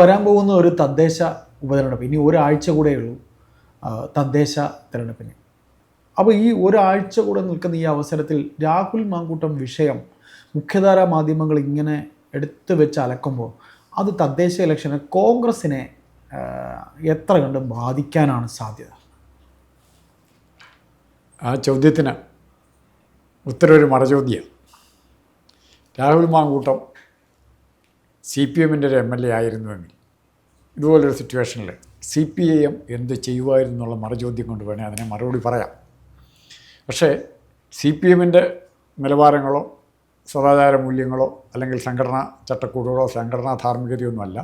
വരാൻ പോകുന്ന ഒരു തദ്ദേശ ഉപതെരഞ്ഞെടുപ്പ് ഇനി ഒരാഴ്ച കൂടെ ഉള്ളൂ തദ്ദേശ തിരഞ്ഞെടുപ്പിന്. അപ്പോൾ ഈ ഒരാഴ്ച കൂടെ നിൽക്കുന്ന ഈ അവസരത്തിൽ രാഹുൽ മാങ്കൂട്ടം വിഷയം മുഖ്യധാരാ മാധ്യമങ്ങൾ ഇങ്ങനെ എടുത്തു വെച്ച് അലക്കുമ്പോൾ അത് തദ്ദേശ ഇലക്ഷന് കോൺഗ്രസിനെ എത്ര കണ്ടും ബാധിക്കാനാണ് സാധ്യത? ആ ചോദ്യത്തിന് ഉത്തരവൊരു മറചോദ്യം. രാഹുൽ മാങ്കൂട്ടം സി പി എമ്മിന്റെ ഒരു എം എൽ എ ആയിരുന്നുവെങ്കിൽ ഇതുപോലൊരു സിറ്റുവേഷനിൽ സി പി ഐ എം എന്ത് ചെയ്യുമായിരുന്നു എന്നുള്ള മറുചോദ്യം കൊണ്ട് വേണേൽ അതിനെ മറുപടി പറയാം. പക്ഷേ സി പി എമ്മിന്റെ നിലവാരങ്ങളോ സദാചാര മൂല്യങ്ങളോ അല്ലെങ്കിൽ സംഘടനാ ചട്ടക്കൂടുകളോ സംഘടനാ ധാർമ്മികതയൊന്നുമല്ല.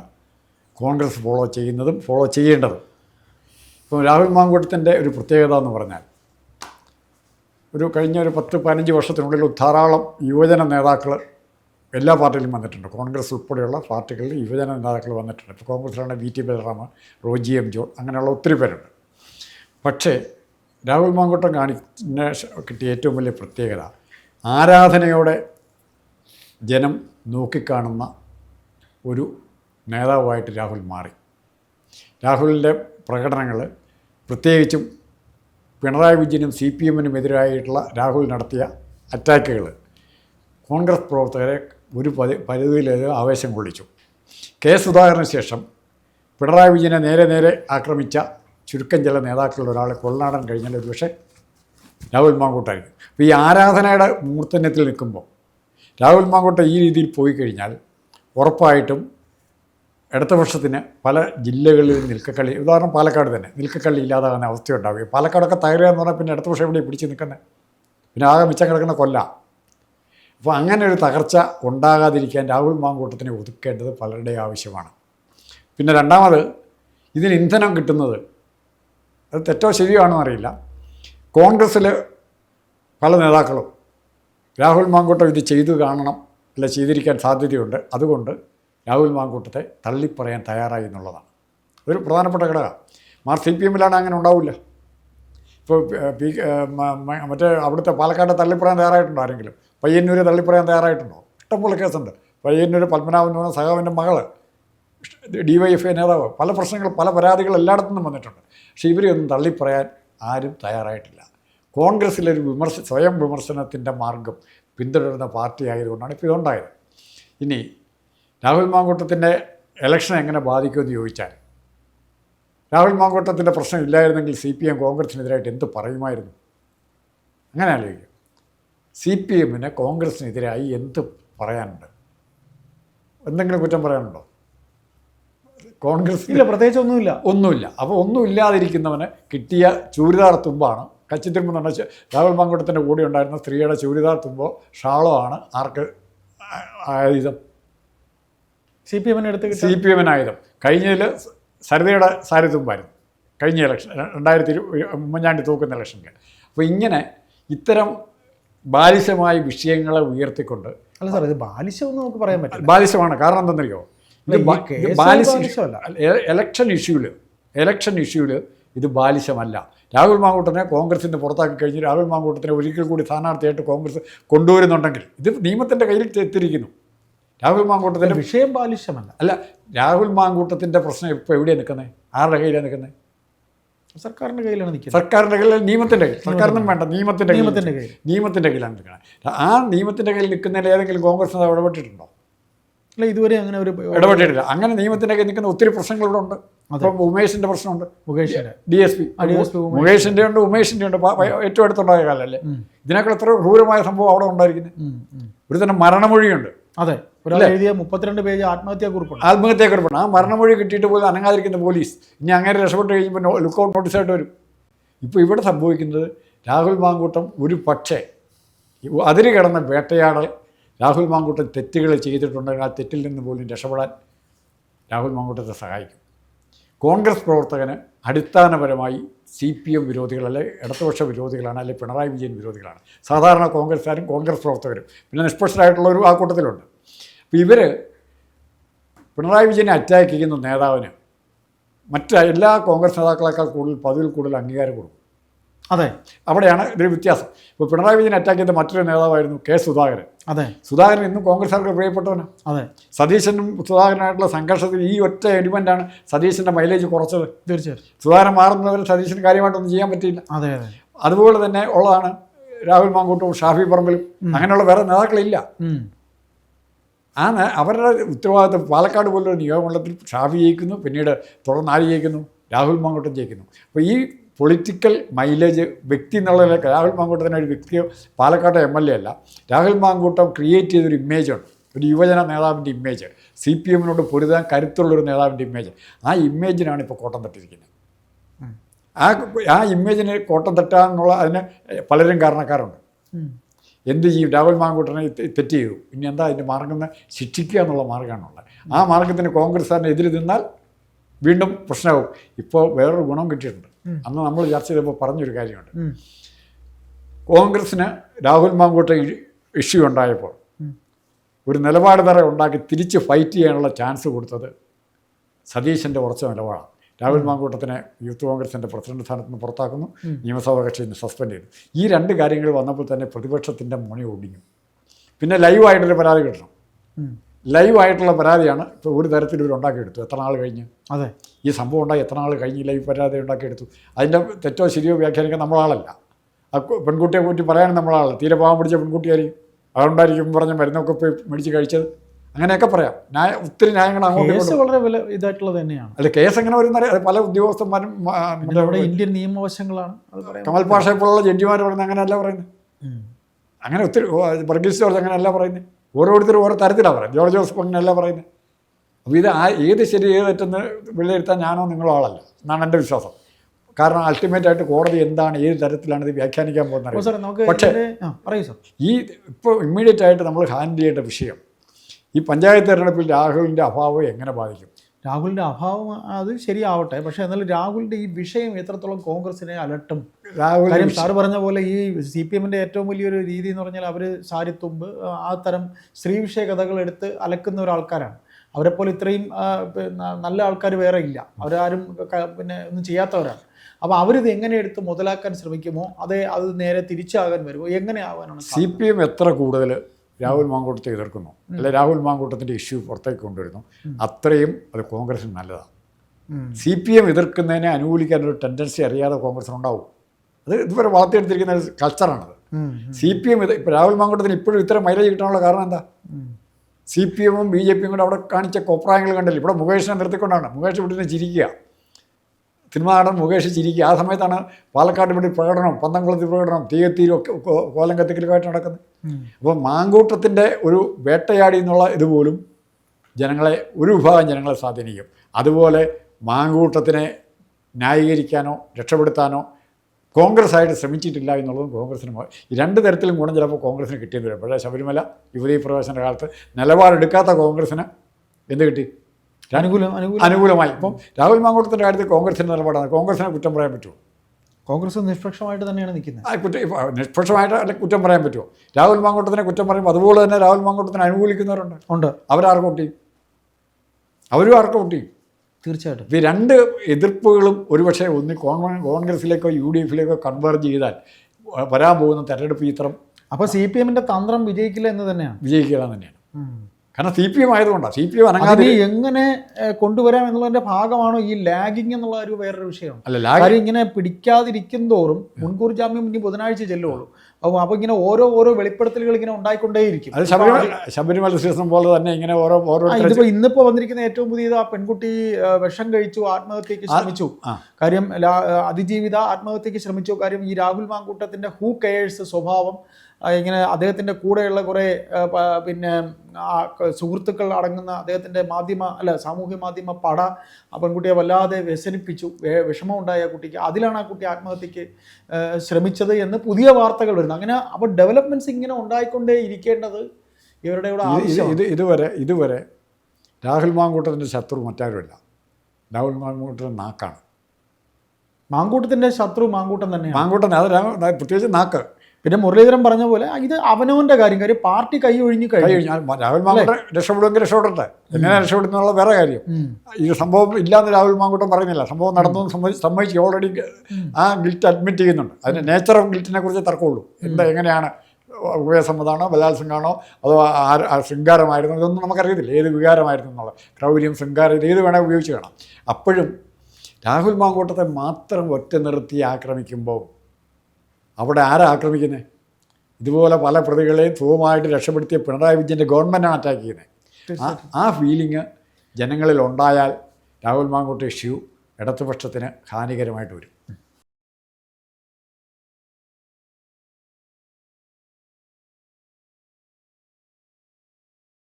കോൺഗ്രസ് ഫോളോ ചെയ്യുന്നതും ഫോളോ ചെയ്യേണ്ടതും. ഇപ്പം രാഹുൽ മാങ്കൂട്ടത്തിന്റെ ഒരു പ്രത്യേകത എന്ന് പറഞ്ഞാൽ ഒരു കഴിഞ്ഞ ഒരു പത്ത് പതിനഞ്ച് വർഷത്തിനുള്ളിൽ ധാരാളം യുവജന നേതാക്കൾ എല്ലാ പാർട്ടികളും വന്നിട്ടുണ്ട്. കോൺഗ്രസ് ഉൾപ്പെടെയുള്ള പാർട്ടികളിൽ യുവജന നേതാക്കൾ വന്നിട്ടുണ്ട്. ഇപ്പോൾ കോൺഗ്രസിലാണ് V T Balram Roji M John അങ്ങനെയുള്ള ഒത്തിരി പേരുണ്ട്. പക്ഷേ രാഹുൽ മാങ്കോട്ടം കാണിക്കുന്ന കിട്ടിയ ഏറ്റവും വലിയ പ്രത്യേകത ആരാധനയോടെ ജനം നോക്കിക്കാണുന്ന ഒരു നേതാവായിട്ട് രാഹുൽ മാറി. രാഹുലിന്റെ പ്രകടനങ്ങൾ പ്രത്യേകിച്ചും പിണറായി വിജയനും സി പി എമ്മിനും എതിരായിട്ടുള്ള രാഹുൽ നടത്തിയ അറ്റാക്കുകൾ കോൺഗ്രസ് പ്രവർത്തകരെ ഒരു പരി പരിധിയിലേറെ ആവേശം കൊള്ളിച്ചു. കെ സുധാകരന് ശേഷം പിണറായി വിജയനെ നേരെ നേരെ ആക്രമിച്ച ചുരുക്കം ചില നേതാക്കളിൽ ഒരാൾ കഴിഞ്ഞ ഒരു പക്ഷേ രാഹുൽ മാങ്കൂട്ടായിരിക്കും. അപ്പോൾ ഈ ആരാധനയുടെ മൂർത്തന്യത്തിൽ നിൽക്കുമ്പോൾ രാഹുൽ മാങ്കൂട്ട ഈ രീതിയിൽ പോയി കഴിഞ്ഞാൽ ഉറപ്പായിട്ടും അടുത്ത ഇടതുപക്ഷത്തിന് പല ജില്ലകളിൽ നിൽക്കക്കളി ഉദാഹരണം പാലക്കാട് തന്നെ നിൽക്കക്കളി ഇല്ലാതാകുന്ന അവസ്ഥയുണ്ടാവുകയും പാലക്കാടൊക്കെ തകരുക എന്ന് പറഞ്ഞാൽ പിന്നെ വർഷം എവിടെ പിടിച്ച് നിൽക്കുന്നത്? പിന്നെ ആകെ മിച്ചം കിടക്കുന്ന കൊല്ല. അപ്പോൾ അങ്ങനെ ഒരു തകർച്ച ഉണ്ടാകാതിരിക്കാൻ രാഹുൽ മാങ്കൂട്ടത്തിനെ ഒതുക്കേണ്ടത് പലരുടെ ആവശ്യമാണ്. പിന്നെ രണ്ടാമത് ഇതിന് ഇന്ധനം കിട്ടുന്നത് അത് തെറ്റോ ശരിയോ ആണോ അറിയില്ല. കോൺഗ്രസ്സിൽ പല നേതാക്കളും രാഹുൽ മാങ്കൂട്ടം ഇത് ചെയ്തു കാണണം അല്ല ചെയ്തിരിക്കാൻ സാധ്യതയുണ്ട്. അതുകൊണ്ട് രാഹുൽ മാങ്കൂട്ടത്തെ തള്ളിപ്പറയാൻ തയ്യാറായി എന്നുള്ളതാണ്. അതൊരു പ്രധാനപ്പെട്ട ഘടകം. മാർ സി പി എമ്മിലാണ് അങ്ങനെ ഉണ്ടാവില്ല. ഇപ്പോൾ പി മറ്റേ അവിടുത്തെ പാലക്കാട്ടെ തള്ളിപ്പറയാൻ തയ്യാറായിട്ടുണ്ടോ ആരെങ്കിലും? പയ്യന്നൂർ തള്ളിപ്പറയാൻ തയ്യാറായിട്ടുണ്ടോ? ഇഷ്ടംപോലെ കേസുണ്ട്. പയ്യന്നൂര് പത്മനാഭൻ സഹാവിന്റെ മകൾ ഡി വൈ എഫ് ഐ നേതാവ് പല പ്രശ്നങ്ങൾ പല പരാതികൾ എല്ലായിടത്തു നിന്നും വന്നിട്ടുണ്ട്. പക്ഷേ ഇവരെയൊന്നും തള്ളിപ്പറയാൻ ആരും തയ്യാറായിട്ടില്ല. കോൺഗ്രസ്സിലൊരു വിമർശ സ്വയം വിമർശനത്തിന്റെ മാർഗം പിന്തുടരുന്ന പാർട്ടി ആയതുകൊണ്ടാണ് ഇപ്പോൾ ഇതുണ്ടായത്. ഇനി രാഹുൽ മാങ്കൂട്ടത്തിന്റെ ഇലക്ഷൻ എങ്ങനെ ബാധിക്കുമെന്ന് ചോദിച്ചാൽ രാഹുൽ മാങ്കൂട്ടത്തിന്റെ പ്രശ്നം ഇല്ലായിരുന്നെങ്കിൽ സി പി എം കോൺഗ്രസിനെതിരായിട്ട് എന്ത് പറയുമായിരുന്നു? അങ്ങനെ ആലോചിക്കും സി പി എമ്മിന് കോൺഗ്രസിനെതിരായി എന്ത് പറയാനുണ്ട് എന്തെങ്കിലും കുറ്റം പറയാനുണ്ടോ കോൺഗ്രസ് ഇല്ല പ്രത്യേകിച്ച് ഒന്നുമില്ല ഒന്നുമില്ല അപ്പോൾ ഒന്നും ഇല്ലാതിരിക്കുന്നവന് കിട്ടിയ ചൂരിദാർ തുമ്പാണ് കച്ചിത്തുമ്പ് എന്ന് പറഞ്ഞാൽ രാഹുൽ മങ്കുടത്തിന്റെ കൂടെ ഉണ്ടായിരുന്ന സ്ത്രീയുടെ ചൂരിദാർ തുമ്പോ ഷാളോ ആണ് ആർക്ക് ആയുധം സി പി എമ്മിന് എടുത്ത് സി പി എമ്മിന് ആയുധം കഴിഞ്ഞതിൽ സരിതയുടെ സാരി തുമ്പായിരുന്നു കഴിഞ്ഞ ഇലക്ഷൻ രണ്ടായിരത്തി ഇരു ഉമ്മൻചാണ്ടി തൂക്കുന്ന ഇലക്ഷനിൽ അപ്പോൾ ഇങ്ങനെ ഇത്തരം ബാലിശമായ വിഷയങ്ങളെ ഉയർത്തിക്കൊണ്ട് അല്ല സാർ ഇത് ബാലിശമെന്ന് നമുക്ക് പറയാൻ പറ്റില്ല. ബാലിശമാണ്. കാരണം എന്തെന്നറിയോ എലക്ഷൻ ഇഷ്യൂവിൽ എലക്ഷൻ ഇഷ്യൂവിൽ ഇത് ബാലിശമല്ല. രാഹുൽ മാങ്കൂട്ടനെ കോൺഗ്രസിന്റെ പുറത്താക്കി കഴിഞ്ഞ് രാഹുൽ മാങ്കൂട്ടത്തിനെ ഒരിക്കൽ കൂടി സ്ഥാനാർത്ഥിയായിട്ട് കോൺഗ്രസ് കൊണ്ടുവരുന്നുണ്ടെങ്കിൽ ഇത് നിയമത്തിന്റെ കയ്യിൽ എത്തിയിരിക്കുന്നു രാഹുൽ മാങ്കൂട്ടത്തിന്റെ വിഷയം ബാലിശമല്ല. അല്ല രാഹുൽ മാങ്കൂട്ടത്തിന്റെ പ്രശ്നം ഇപ്പോൾ എവിടെയാണ് നിൽക്കുന്നത് ആരുടെ കയ്യിലാണ് നിൽക്കുന്നത് സർക്കാരിന്റെ കയ്യിലാണ് നിൽക്കുന്നത്. സർക്കാരിന്റെ കയ്യിൽ നിയമത്തിന്റെ കയ്യിൽ. സർക്കാരിനും വേണ്ട നിയമത്തിന്റെ നിയമത്തിന്റെ നിയമത്തിന്റെ കയ്യിൽ. നിയമത്തിന്റെ കയ്യിലാണ് നിൽക്കുന്നത്. ആ നിയമത്തിന്റെ കയ്യിൽ നിൽക്കുന്നതിൽ ഏതെങ്കിലും കോൺഗ്രസ് ഇടപെട്ടിട്ടുണ്ടോ? അല്ല ഇതുവരെ അങ്ങനെ ഒരു ഇടപെട്ടിട്ടില്ല. അങ്ങനെ നിയമത്തിന്റെ കയ്യിൽ നിൽക്കുന്ന ഒത്തിരി പ്രശ്നങ്ങൾ ഇവിടെ ഉണ്ട് അപ്പം ഉമേഷിന്റെ പ്രശ്നമുണ്ട് മുകേഷിന്റെ ഡി എസ് പി. മുകേഷിന്റെ ഉണ്ട് ഉമേഷിന്റെ ഉണ്ട്. ഏറ്റവും അടുത്തുണ്ടായ കാലമല്ലേ ഇതിനേക്കാൾ എത്ര ക്രൂരമായ സംഭവം അവിടെ ഉണ്ടായിരിക്കുന്നത്. ഒരു തന്നെ മരണമൊഴിയുണ്ട്. അതെ. ഒരാൾ എഴുതിയ മുപ്പത്തിരണ്ട് പേജ് ആത്മഹത്യാ കുറിപ്പാണ് ആത്മഹത്യാ കുറിപ്പാണ്. ആ മരണമൊഴി കിട്ടിയിട്ട് പോലും അനങ്ങാതിരിക്കുന്ന പോലീസ് ഇനി അങ്ങനെ രക്ഷപ്പെട്ട് കഴിയുമ്പോൾ ലുക്കൗട്ട് നോട്ടീസായിട്ട് വരും. ഇപ്പോൾ ഇവിടെ സംഭവിക്കുന്നത് രാഹുൽ മാങ്കൂട്ടം ഒരു പക്ഷേ അതിര് കിടന്ന വേട്ടയാടൽ രാഹുൽ മാങ്കൂട്ടം തെറ്റുകൾ ചെയ്തിട്ടുണ്ടെങ്കിൽ ആ തെറ്റിൽ നിന്ന് പോലും രക്ഷപ്പെടാൻ രാഹുൽ മാങ്കൂട്ടത്തെ സഹായിക്കും. കോൺഗ്രസ് പ്രവർത്തകന് അടിസ്ഥാനപരമായി സി പി എം വിരോധികൾ അല്ലെ ഇടതുപക്ഷ വിരോധികളാണ് അല്ലെ പിണറായി വിജയൻ വിരോധികളാണ്. സാധാരണ കോൺഗ്രസ്സുകാരും കോൺഗ്രസ് പ്രവർത്തകരും പിന്നെ നിഷ്പക്ഷരായിട്ടുള്ളവരും ആ കൂട്ടത്തിലുണ്ട്. അപ്പോൾ ഇവർ പിണറായി വിജയനെ അറ്റാക്ക് ചെയ്യുന്ന നേതാവിന് മറ്റ് എല്ലാ കോൺഗ്രസ് നേതാക്കളെക്കാൾ കൂടുതൽ പതിവിൽ കൂടുതൽ അംഗീകാരം കൊടുക്കും. അതെ. അവിടെയാണ് ഇതിന് വ്യത്യാസം. ഇപ്പോൾ പിണറായി വിജയനെ അറ്റാക്ക് ചെയ്ത മറ്റൊരു നേതാവായിരുന്നു കെ സുധാകരൻ. അതെ. സുധാകരൻ ഇന്നും കോൺഗ്രസ്സുകാർക്ക് പ്രിയപ്പെട്ടവനാണ്. അതെ. സതീശനും സുധാകരനായിട്ടുള്ള സംഘർഷത്തിൽ ഈ ഒറ്റ എലിമെന്റാണ് സതീശന്റെ മൈലേജ് കുറച്ചത്. തീർച്ചയായിട്ടും. സുധാകരൻ മാറുന്നതിൽ സതീശന് കാര്യമായിട്ടൊന്നും ചെയ്യാൻ പറ്റിയില്ല. അതെ അതെ. അതുപോലെ തന്നെ ഉള്ളതാണ് രാഹുൽ മാങ്കൂട്ടും ഷാഫി പറമ്പിലും. അങ്ങനെയുള്ള വേറെ നേതാക്കളില്ല. ആ അവരുടെ ഉത്തരവാദിത്വം പാലക്കാട് പോലൊരു നിയോഗമണ്ഡലത്തിൽ ഷാഫി ജയിക്കുന്നു പിന്നീട് തുടർന്ന് ആര് ജയിക്കുന്നു? രാഹുൽ മാങ്കൂട്ടം ജയിക്കുന്നു. അപ്പോൾ ഈ പൊളിറ്റിക്കൽ മൈലേജ് വ്യക്തി എന്നുള്ളതിലേക്ക് രാഹുൽ മാങ്കൂട്ടത്തിന് ഒരു വ്യക്തി പാലക്കാട്ടെ എം എൽ എ അല്ല. രാഹുൽ മാങ്കൂട്ടം ക്രിയേറ്റ് ചെയ്തൊരു ഇമേജുണ്ട് ഒരു യുവജന നേതാവിന്റെ ഇമേജ് സി പി എമ്മിനോട് പൊരുതാൻ കരുത്തുള്ളൊരു നേതാവിന്റെ ഇമേജ് ആ ഇമേജിനാണ് ഇപ്പോൾ കോട്ടം തട്ടിയിരിക്കുന്നത്. ആ ആ ഇമേജിന് കോട്ടം തട്ടാന്നുള്ള അതിന് പലരും കാരണക്കാരുണ്ട്. എന്ത് ചെയ്യും? രാഹുൽ മാങ്കൂട്ടനെ തെറ്റ് ചെയ്തു ഇനി എന്താ അതിന്റെ മാർഗം ശിക്ഷിക്കുക എന്നുള്ള മാർഗമാണുള്ളത്. ആ മാർഗത്തിന് കോൺഗ്രസ് തന്നെ എതിര് നിന്നാൽ വീണ്ടും പ്രശ്നമാവും ഇപ്പോൾ വേറൊരു ഗുണം കിട്ടിയിട്ടുണ്ട്. അന്ന് നമ്മൾ ചർച്ച ചെയ്തപ്പോൾ പറഞ്ഞൊരു കാര്യമുണ്ട്. കോൺഗ്രസ്സിന് രാഹുൽ മാങ്കൂട്ട ഇഷ്യൂ ഉണ്ടായപ്പോൾ ഒരു നിലപാട് തറ ഉണ്ടാക്കി തിരിച്ച് ഫൈറ്റ് ചെയ്യാനുള്ള ചാൻസ് കൊടുത്തത് സതീശന്റെ ഉറച്ച നിലപാടാണ്. രാഹുൽ മാങ്കൂട്ടത്തിനെ യൂത്ത് കോൺഗ്രസിന്റെ പ്രസിഡന്റ് സ്ഥാനത്ത് നിന്ന് പുറത്താക്കുന്നു. നിയമസഭാ കക്ഷിയിൽ നിന്ന് സസ്പെൻഡ് ചെയ്തു. ഈ രണ്ട് കാര്യങ്ങൾ വന്നപ്പോൾ തന്നെ പ്രതിപക്ഷത്തിന്റെ മുണി ഒടിഞ്ഞു. പിന്നെ ലൈവായിട്ടൊരു പരാതി കിട്ടണം. ലൈവ് ലൈവായിട്ടുള്ള പരാതിയാണ് ഇപ്പോൾ ഒരു തരത്തിൽ ഇവർ ഉണ്ടാക്കിയെടുത്തു എത്ര നാൾ കഴിഞ്ഞ്? അതെ. ഈ സംഭവം ഉണ്ടായി എത്ര നാൾ കഴിഞ്ഞ് ലൈവ് പരാതി ഉണ്ടാക്കിയെടുത്തു? അതിന്റെ തെറ്റോ ശരിയോ വ്യാഖ്യാനിക്കാൻ നമ്മളാളല്ല. ആ പെൺകുട്ടിയെ പറ്റി പറയാനും നമ്മളാളല്ല. തീരെ പാവം പിടിച്ച പെൺകുട്ടിയായിരിക്കും. അതുകൊണ്ടായിരിക്കും പറഞ്ഞ മരുന്നൊക്കെ പോയി മേടിച്ച് കഴിച്ചത്. അങ്ങനെയൊക്കെ പറയാം. ന്യായ ഒത്തിരി ന്യായങ്ങൾ അങ്ങോട്ട് കേസ് വളരെ വില ഇതായിട്ടുള്ളത് തന്നെയാണ്. അല്ല കേസ് എങ്ങനെ വരുന്ന പല ഉദ്യോഗസ്ഥന്മാരും നമ്മുടെ ഇന്ത്യൻ നിയമവശങ്ങളാണ് കമൽ പാഷയെ പോലുള്ള ജഡ്ജിമാർ പറയുന്നത് അങ്ങനെയല്ല പറയുന്നത്. അങ്ങനെ ഒത്തിരി വർഗീസ് ജോർജ് അങ്ങനെയല്ല പറയുന്നത്. ഓരോരുത്തരും ഓരോ തരത്തിലാണ് പറയുന്നത്. ജോർജ് ജോസഫ് അങ്ങനെയല്ല പറയുന്നത്. അപ്പോൾ ഇത് ആ ഏത് ശരി ഏത് തെറ്റെന്ന് വിലയിരുത്താൻ ഞാനോ നിങ്ങളോ ആളല്ല. എന്നാണ് എന്റെ വിശ്വാസം. കാരണം അൾട്ടിമേറ്റ് ആയിട്ട് കോടതി എന്താണ് ഏത് തരത്തിലാണ് ഇത് വ്യാഖ്യാനിക്കാൻ പോകുന്നത് പക്ഷേ- ഈ ഇപ്പോൾ ഇമ്മീഡിയറ്റ് ആയിട്ട് നമ്മൾ ഹാൻഡിൽ ചെയ്യേണ്ട വിഷയം ഈ പഞ്ചായത്ത് തെരഞ്ഞെടുപ്പിൽ രാഹുലിന്റെ അഭാവം എങ്ങനെ ബാധിക്കും? രാഹുലിന്റെ അഭാവം അത് ശരിയാവട്ടെ. പക്ഷേ എന്നാലും രാഹുലിന്റെ ഈ വിഷയം എത്രത്തോളം കോൺഗ്രസിനെ അലട്ടും? രാഹുൽ കാര്യം സാർ പറഞ്ഞ പോലെ ഈ സി പി എമ്മിന്റെ ഏറ്റവും വലിയൊരു രീതി എന്ന് പറഞ്ഞാൽ അവർ സാരിത്തുമ്പ് ആ തരം സ്ത്രീ വിഷയ കഥകൾ എടുത്ത് അലക്കുന്ന ഒരാൾക്കാരാണ്. അവരെപ്പോലെ ഇത്രയും നല്ല ആൾക്കാർ വേറെ ഇല്ല. അവരാരും പിന്നെ ഒന്നും ചെയ്യാത്തവരാണ്. അപ്പോൾ അവരിത് എങ്ങനെ എടുത്ത് മുതലാക്കാൻ ശ്രമിക്കുമോ? അതേ അത് നേരെ തിരിച്ചാകാൻ വരുമോ? എങ്ങനെ ആവാനാണ് സി പി എം എത്ര കൂടുതൽ രാഹുൽ മാങ്കൂട്ടത്തെ എതിർക്കുന്നു. അല്ലെ രാഹുൽ മാങ്കൂട്ടത്തിന്റെ ഇഷ്യൂ പുറത്തേക്ക് കൊണ്ടുവരുന്നു. അത്രയും അത് കോൺഗ്രസിന് നല്ലതാണ്. സി പി എം എതിർക്കുന്നതിനെ അനുകൂലിക്കാൻ ഒരു ടെൻഡൻസി അറിയാതെ കോൺഗ്രസിനുണ്ടാവും അത് ഇതുവരെ വളർത്തിയെടുത്തിരിക്കുന്ന ഒരു കൾച്ചറാണത്. സി പി എം ഇപ്പം രാഹുൽ മാങ്കൂട്ടത്തിന് ഇപ്പോഴും ഇത്ര മൈലേജ് കിട്ടാനുള്ള കാരണം എന്താ. സി പി എമ്മും ബി ജെ പിയും കൂടെ അവിടെ കാണിച്ച കോപ്രായങ്ങൾ കണ്ടില്ല? ഇവിടെ മുകേഷിനെ നിർത്തിക്കൊണ്ടാണ്. മുകേഷ് ഇവിടെ നിന്ന് ചിരിക്കുക. സിനിമ നടൻ മുകേഷ് ചിരിക്കുക ആ സമയത്താണ് പാലക്കാട് ഇവിടെ പ്രകടനം പന്തംകുളത്തിൽ പ്രകടനം തീയത്തീരും ഒക്കെ കോ- കോലം കത്തിക്കലുമായിട്ട് നടക്കുന്നത് അപ്പോൾ മാങ്കൂട്ടത്തിന്റെ ഒരു വേട്ടയാടി എന്നുള്ള ഇതുപോലും ജനങ്ങളെ ഒരു വിഭാഗം ജനങ്ങളെ സ്വാധീനിക്കും. അതുപോലെ മാങ്കൂട്ടത്തിനെ ന്യായീകരിക്കാനോ രക്ഷപ്പെടുത്താനോ കോൺഗ്രസ് ആയിട്ട് ശ്രമിച്ചിട്ടില്ല എന്നുള്ളതും കോൺഗ്രസിന് രണ്ട് തരത്തിലും ഗുണം ചിലപ്പോൾ കോൺഗ്രസിന് കിട്ടിയെന്ന് വരും. പക്ഷേ ശബരിമല യുവതീ പ്രവേശന കാലത്ത് നിലപാടെടുക്കാത്ത കോൺഗ്രസിന് എന്ത് കിട്ടി? അനുകൂലം അനുകൂലം. അനുകൂലമായി. ഇപ്പം രാഹുൽ മാങ്കോട്ടത്തിന്റെ കാര്യത്തിൽ കോൺഗ്രസിന്റെ നിലപാടാണ്. കോൺഗ്രസിനെ കുറ്റം പറയാൻ പറ്റുമോ? കോൺഗ്രസ് നിഷ്പക്ഷമായിട്ട് തന്നെയാണ് നിൽക്കുന്നത്. ആ കുറ്റം നിഷ്പക്ഷമായിട്ട് അല്ല കുറ്റം പറയാൻ പറ്റുമോ? രാഹുൽ മാങ്കോട്ടത്തിനെ കുറ്റം പറയുമ്പോൾ അതുപോലെ തന്നെ രാഹുൽ മാങ്കോട്ടത്തിനെ അനുകൂലിക്കുന്നവരുണ്ട്. ഉണ്ട്. അവരാർക്കും ചെയ്യും? അവരും ആർക്കും ചെയ്യും? തീർച്ചയായിട്ടും. ഇപ്പം രണ്ട് എതിർപ്പുകളും ഒരുപക്ഷെ ഒന്ന് കോൺഗ്രസ് കോൺഗ്രസിലേക്കോ യു ഡി എഫിലേക്കോ കൺവേർജ് ചെയ്താൽ വരാൻ പോകുന്ന തെരഞ്ഞെടുപ്പ് ചിത്രം അപ്പോൾ സി പി എമ്മിന്റെ തന്ത്രം വിജയിക്കില്ല എന്ന് തന്നെയാണ്. വിജയിക്കുക തന്നെയാണ്. കാരണം സി പി എം ആയതുകൊണ്ടാണ് സി പി എം അനങ്ങാതെ എങ്ങനെ കൊണ്ടുവരാം എന്നുള്ളതിന്റെ ഭാഗമാണോ ഈ ലാഗിങ് എന്നുള്ള ഒരു വേറൊരു വിഷയമാണ് അല്ല ലാഗ് കാര്യം ഇങ്ങനെ പിടിക്കാതിരിക്കും തോറും മുൻകൂർ ജാമ്യം ഇനി ബുധനാഴ്ച ചെല്ലുള്ളൂ. അപ്പോൾ അപ്പോൾ ഇങ്ങനെ ഓരോ ഓരോ വെളിപ്പെടുത്തലുകൾ ഇങ്ങനെ ഉണ്ടായിക്കൊണ്ടേയിരിക്കും. അത് ശബരിമല ശബരിമല സീസൺ പോലെ തന്നെ ഇങ്ങനെ ഓരോ ഓരോ ഇതിപ്പോ ഇന്നിപ്പോ വന്നിരിക്കുന്ന ഏറ്റവും പുതിയത് ആ പെൺകുട്ടി വിഷം കഴിച്ചു ആത്മഹത്യക്ക് ശ്രമിച്ചു. കാര്യം അതിജീവിത ആത്മഹത്യക്ക് ശ്രമിച്ചു. കാര്യം ഈ രാഹുൽ മാങ്കൂട്ടത്തിന്റെ ഹൂ കെയേഴ്സ് സ്വഭാവം ഇങ്ങനെ അദ്ദേഹത്തിന്റെ കൂടെയുള്ള കുറേ പിന്നെ സുഹൃത്തുക്കൾ അടങ്ങുന്ന അദ്ദേഹത്തിന്റെ മാധ്യമ അല്ല സാമൂഹ്യ മാധ്യമ പട ആ പെൺകുട്ടിയെ വല്ലാതെ വ്യസനിപ്പിച്ചു വിഷമമുണ്ടായ കുട്ടിക്ക്. അതിലാണ് ആ കുട്ടി ആത്മഹത്യക്ക് ശ്രമിച്ചത് എന്ന് പുതിയ വാർത്തകൾ വരുന്നു. അങ്ങനെ അപ്പോൾ ഡെവലപ്മെന്റ്സ് ഇങ്ങനെ ഉണ്ടായിക്കൊണ്ടേ ഇരിക്കേണ്ടത് ഇവരുടെ കൂടെ ഇത് ഇതുവരെ ഇതുവരെ രാഹുൽ മാങ്കൂട്ടത്തിന്റെ ശത്രു മറ്റാരുമല്ല. രാഹുൽ മാങ്കൂട്ടൻ നാക്കാണ്. മാങ്കൂട്ടത്തിന്റെ ശത്രു മാങ്കൂട്ടൻ തന്നെയാണ്. മാങ്കൂട്ടൻ അത് പ്രത്യേകിച്ച് നാക്ക്. പിന്നെ മുരളീധരൻ പറഞ്ഞ പോലെ ഇത് അവനവന്റെ കാര്യം കാര്യം പാർട്ടി കൈ ഒഴിഞ്ഞു കഴിഞ്ഞു. കഴിഞ്ഞാൽ രാഹുൽ മാങ്കൂട്ടൻ രക്ഷപ്പെടുമെങ്കിൽ രക്ഷപ്പെടട്ടെ. എങ്ങനെ രക്ഷപ്പെടുന്നുള്ള വേറെ കാര്യം. ഈ സംഭവം ഇല്ലാന്ന് രാഹുൽ മാങ്കൂട്ടൻ പറയുന്നില്ല. സംഭവം നടന്നതെന്ന് സമ്മതിച്ച് ഓൾറെഡി ആ ഗിൽറ്റ് അഡ്മിറ്റ് ചെയ്യുന്നുണ്ട്. അതിന്റെ നേച്ചർ ഓഫ് ഗിൽറ്റിനെ കുറിച്ച് തർക്കമുള്ളൂ. എന്താ എങ്ങനെയാണ് ഉപയസമ്മതാണോ ബലാത്സംഗമാണോ അതോ ശൃംഗാരമായിരുന്നു ഇതൊന്നും നമുക്കറിയത്തില്ല. ഏത് വികാരമായിരുന്നു എന്നുള്ളത് ക്രൗര്യം ശൃംഗാരം ഇത് ഏത് വേണേൽ ഉപയോഗിച്ച് കാണാം. അപ്പോഴും രാഹുൽ മാങ്കോട്ടത്തെ മാത്രം ഒറ്റ നിർത്തി ആക്രമിക്കുമ്പോൾ അവിടെ ആരാ ആക്രമിക്കുന്നത് ഇതുപോലെ പല പ്രതികളെയും സുഖമായിട്ട് രക്ഷപ്പെടുത്തിയ പിണറായി വിജയന്റെ ഗവൺമെന്റാണ് അറ്റാക്ക് ചെയ്യുന്നത് ആ ആ ഫീലിങ് ജനങ്ങളിൽ ഉണ്ടായാൽ രാഹുൽ മാങ്കോട്ട് ഇഷ്യൂ ഇടതുപക്ഷത്തിന് ഹാനികരമായിട്ട് വരും.